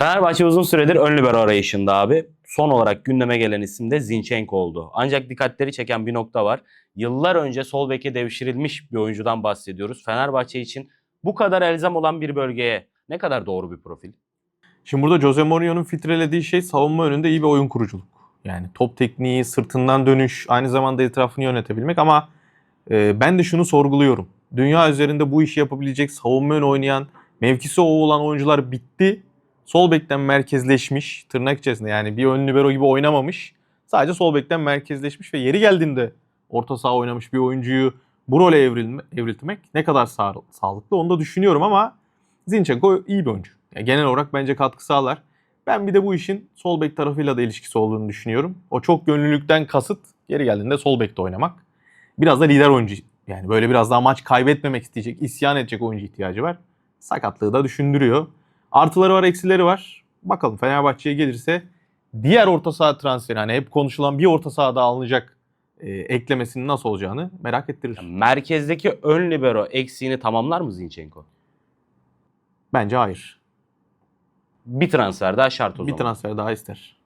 Fenerbahçe uzun süredir ön libero arayışında abi. Son olarak gündeme gelen isim de Zinchenko oldu. Ancak dikkatleri çeken bir nokta var. Yıllar önce sol beke devşirilmiş bir oyuncudan bahsediyoruz. Fenerbahçe için bu kadar elzem olan bir bölgeye ne kadar doğru bir profil? Şimdi burada Jose Mourinho'nun filtrelediği şey savunma önünde iyi bir oyun kuruculuk. Yani top tekniği, sırtından dönüş, aynı zamanda etrafını yönetebilmek ama e, ben de şunu sorguluyorum. Dünya üzerinde bu işi yapabilecek, savunma ön oynayan, mevkisi o olan oyuncular bitti. Sol bekten merkezleşmiş, tırnak içerisinde yani bir ön libero gibi oynamamış. Sadece sol bekten merkezleşmiş ve yeri geldiğinde orta saha oynamış bir oyuncuyu bu role evrilme, evriltmek ne kadar sağ, sağlıklı onu da düşünüyorum ama Zinchenko iyi bir oyuncu. Yani genel olarak bence katkı sağlar. Ben bir de bu işin sol bek tarafıyla da ilişkisi olduğunu düşünüyorum. O çok gönüllülükten kasıt geri geldiğinde sol bekte oynamak. Biraz da lider oyuncu yani böyle biraz daha maç kaybetmemek isteyecek, isyan edecek oyuncu ihtiyacı var. Sakatlığı da düşündürüyor. Artıları var, eksileri var. Bakalım Fenerbahçe'ye gelirse diğer orta saha transferi hani hep konuşulan bir orta sahada alınacak e, eklemesinin nasıl olacağını merak ettirir. Merkezdeki ön libero eksiğini tamamlar mı Zinchenko? Bence hayır. Bir transfer daha şart o Bir zaman. transfer daha ister.